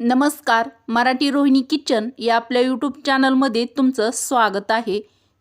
नमस्कार मराठी रोहिणी किचन या आपल्या यूट्यूब चॅनलमध्ये तुमचं स्वागत आहे.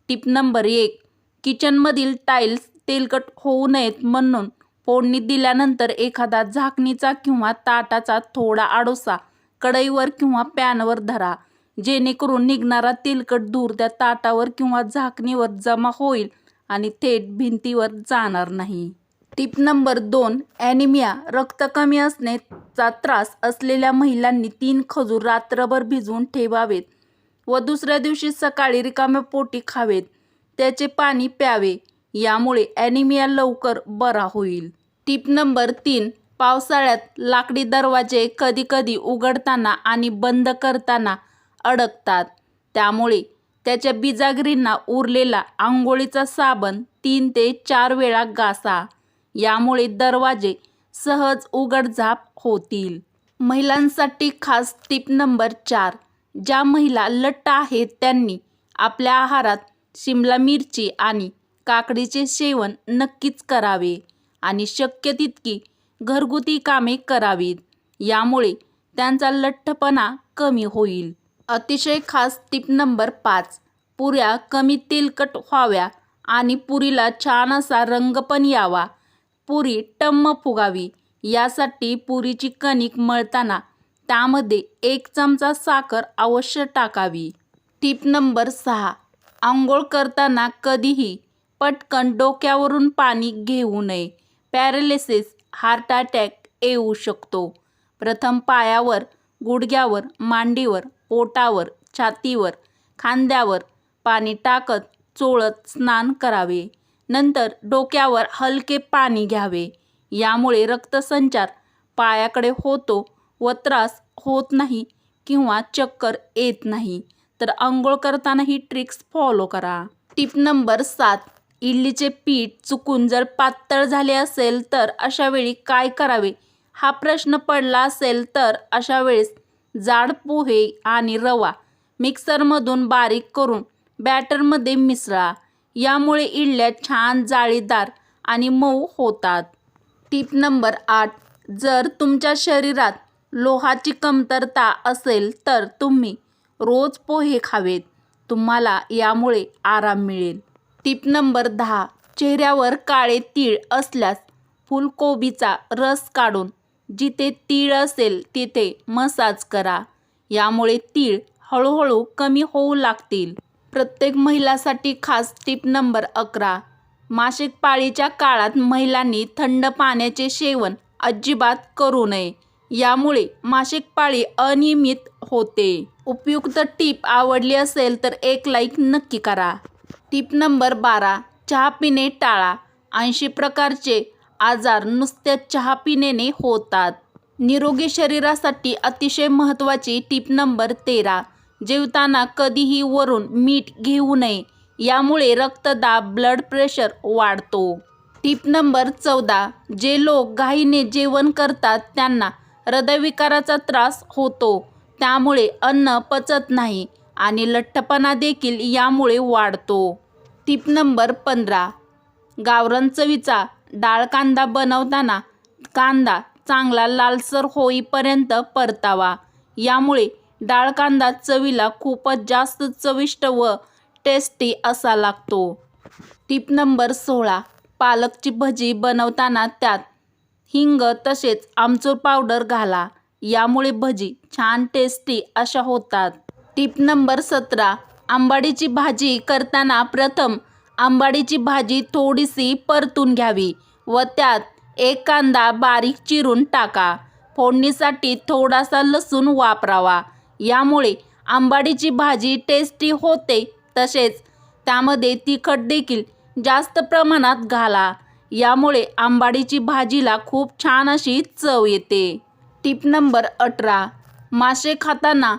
टिप नंबर एक किचनमधील टाईल्स तेलकट होऊ नयेत म्हणून फोडणी दिल्यानंतर एखादा झाकणीचा किंवा ताटाचा थोडा आडोसा कढईवर किंवा पॅनवर धरा. जेणेकरून निघणारा तेलकट धूर त्या ताटावर किंवा झाकणीवर जमा होईल आणि थेट भिंतीवर जाणार नाही. टिप नंबर दोन ॲनिमिया रक्त कमी असण्याचा त्रास असलेल्या महिलांनी तीन खजूर रात्रभर भिजवून ठेवावेत व दुसऱ्या दिवशी सकाळी रिकाम्या पोटी खावेत. त्याचे पाणी प्यावे यामुळे ॲनिमिया लवकर बरा होईल. टिप नंबर तीन पावसाळ्यात लाकडी दरवाजे कधीकधी उघडताना आणि बंद करताना अडकतात. त्यामुळे त्याच्या बिजागरींना उरलेला आंघोळीचा साबण तीन ते चार वेळा गासा यामुळे दरवाजे सहज उघडझाप होतील. महिलांसाठी खास टिप नंबर चार ज्या महिला लट्ट आहेत त्यांनी आपल्या आहारात शिमला मिरची आणि काकडीचे सेवन नक्कीच करावे आणि शक्य तितकी घरगुती कामे करावीत. यामुळे त्यांचा लठ्ठपणा कमी होईल. अतिशय खास टिप नंबर पाच पुऱ्या कमी तेलकट व्हाव्या आणि पुरीला छान असा रंग पण यावा. पुरी टम्म फुगावी. यासाठी पुरीची कणिक मळताना त्यामध्ये एक चमचा साखर अवश्य टाकावी. टिप नंबर सहा. आंघोळ करताना कधीही पटकन डोक्यावरून पाणी घेऊ नये. पॅरालिसिस हार्ट अटॅक येऊ शकतो. प्रथम पायावर गुडघ्यावर मांडीवर पोटावर छातीवर खांद्यावर पाणी टाकत चोळत स्नान करावे. नंतर डोक्यावर हलके पाणी घ्यावे. यामुळे रक्तसंचार पायाकडे होतो व त्रास होत नाही किंवा चक्कर येत नाही. तर आंघोळ करताना ही ट्रिक्स फॉलो करा. टिप नंबर सात. इडलीचे पीठ चुकून जर पातळ झाले असेल तर अशा वेळी काय करावे? हा प्रश्न पडला असेल तर अशा वेळेस जाड पोहे आणि रवा मिक्सरमधून बारीक करून बॅटरमध्ये मिसळा. यामुळे इडल्या छान जाळीदार आणि मऊ होतात. टीप नंबर आठ जर तुमच्या शरीरात लोहाची कमतरता असेल तर तुम्ही रोज पोहे खावेत. तुम्हाला यामुळे आराम मिळेल. टीप नंबर दहा चेहऱ्यावर काळे तीळ असल्यास फुलकोबीचा रस काढून जिथे तीळ असेल तिथे मसाज करा. यामुळे तीळ हळूहळू कमी होऊ लागतील. प्रत्येक महिलासाठी खास टिप नंबर अकरा. मासिक पाळीच्या काळात महिलांनी थंड पाण्याचे सेवन अजिबात करू नये. यामुळे मासिक पाळी अनियमित होते. उपयुक्त टीप आवडली असेल तर एक लाईक नक्की करा. टीप नंबर बारा चहा पिणे टाळा. ऐंशी प्रकारचे आजार नुसत्या चहा पिण्याने होतात. निरोगी शरीरासाठी अतिशय महत्त्वाची टीप नंबर तेरा. जेवताना कधीही वरून मीठ घेऊ नये. यामुळे रक्तदाब ब्लड प्रेशर वाढतो. टिप नंबर चौदा. जे लोक घाईने जेवण करतात त्यांना हृदयविकाराचा त्रास होतो. त्यामुळे अन्न पचत नाही आणि लठ्ठपणा देखील यामुळे वाढतो. टिप नंबर पंधरा. गावरण चवीचा डाळ कांदा बनवताना कांदा चांगला लालसर होईपर्यंत परतावा. यामुळे डाळ कांदा चवीला खूपच जास्त चविष्ट व टेस्टी असा लागतो. टिप नंबर सोळा. पालकची भजी बनवताना त्यात हिंग तसेच आमचूर पावडर घाला. यामुळे भजी छान टेस्टी अशा होतात. टिप नंबर सतरा. आंबाडीची भाजी करताना प्रथम आंबाडीची भाजी थोडीशी परतून घ्यावी व त्यात एक कांदा बारीक चिरून टाका. फोडणीसाठी थोडासा लसूण वापरावा. यामुळे आंबाडीची भाजी टेस्टी होते तसेच त्यामध्ये तिखट देखील जास्त प्रमाणात घाला. यामुळे आंबाडीची भाजीला खूप छान अशी चव येते. टिप नंबर अठरा. मासे खाताना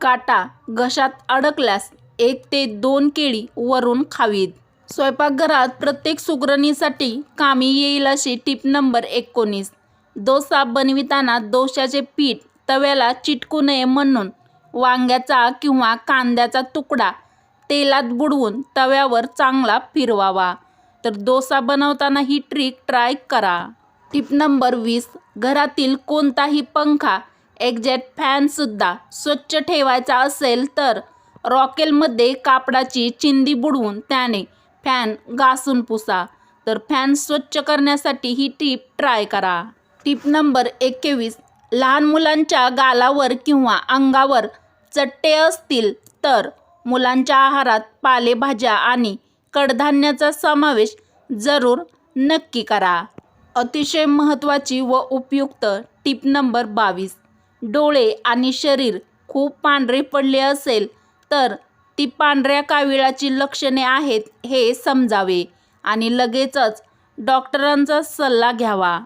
काटा घशात अडकल्यास एक ते दोन केळी वरून खावीत. स्वयंपाकघरात प्रत्येक सुगरणीसाठी कामी येईल अशी टिप नंबर एकोणीस. डोसा बनविताना दोशाचे पीठ तव्याला चिटकू नये म्हणून वांग्याचा किंवा कांद्याचा तुकडा तेलात बुडवून तव्यावर चांगला फिरवावा. तर डोसा बनवताना ही ट्रिक ट्राय करा. टिप नंबर वीस घरातील कोणताही पंखा एक्झॅक्ट फॅनसुद्धा स्वच्छ ठेवायचा असेल तर रॉकेलमध्ये कापडाची चिंदी बुडवून त्याने फॅन घासून पुसा. तर फॅन स्वच्छ करण्यासाठी ही टीप ट्राय करा. टीप नंबर एकवीस लहान मुलांच्या गालावर किंवा अंगावर चट्टे असतील तर मुलांच्या आहारात पालेभाज्या आणि कडधान्याचा समावेश जरूर नक्की करा. अतिशय महत्त्वाची व उपयुक्त टीप नंबर बावीस. डोळे आणि शरीर खूप पांढरे पडले असेल तर ती पांढऱ्या काविळाची लक्षणे आहेत हे समजावे आणि लगेचच डॉक्टरांचा सल्ला घ्यावा.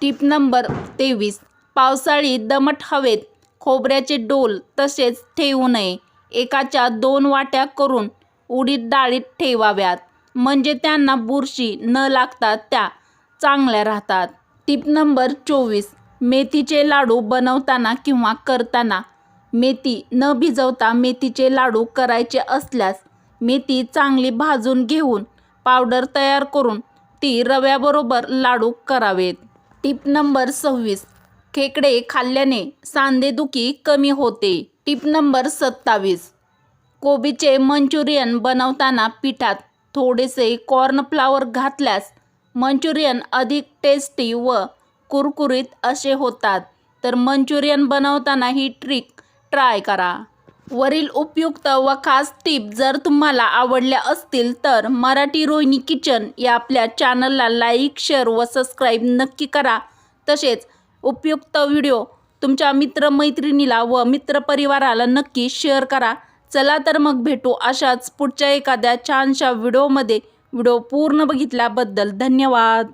टीप नंबर तेवीस. पावसाळी दमट हवेत. खोबऱ्याचे डोल तसेच ठेवू नये. एकाच्या दोन वाट्या करून उडीद डाळीत ठेवाव्यात. म्हणजे त्यांना बुरशी न लागता त्या चांगल्या राहतात. टीप नंबर चोवीस. मेथीचे लाडू बनवताना किंवा करताना मेथी न भिजवता मेथीचे लाडू करायचे असल्यास मेथी चांगली भाजून घेऊन पावडर तयार करून ती रव्याबरोबर लाडू करावेत. टीप नंबर सव्वीस. खेकडे खाल्ल्याने सांधेदुखी कमी होते. टीप नंबर सत्तावीस. कोबीचे मंचुरियन बनवताना पिठात थोडेसे कॉर्नफ्लावर घातल्यास मंचुरियन अधिक टेस्टी व कुरकुरीत असे होतात. तर मंचुरियन बनवताना ही ट्रिक ट्राय करा. वरील उपयुक्त व खास टीप जर तुम्हाला आवडल्या असतील तर मराठी रोहिणी किचन या आपल्या चॅनलला लाईक शेअर व सबस्क्राईब नक्की करा. तसेच उपयुक्त व्हिडिओ तुमच्या मित्रमैत्रिणीला व मित्रपरिवाराला नक्की शेअर करा. चला तर मग भेटू अशाच पुढच्या एखाद्या छानशा व्हिडिओमध्ये. व्हिडिओ पूर्ण बघितल्याबद्दल धन्यवाद.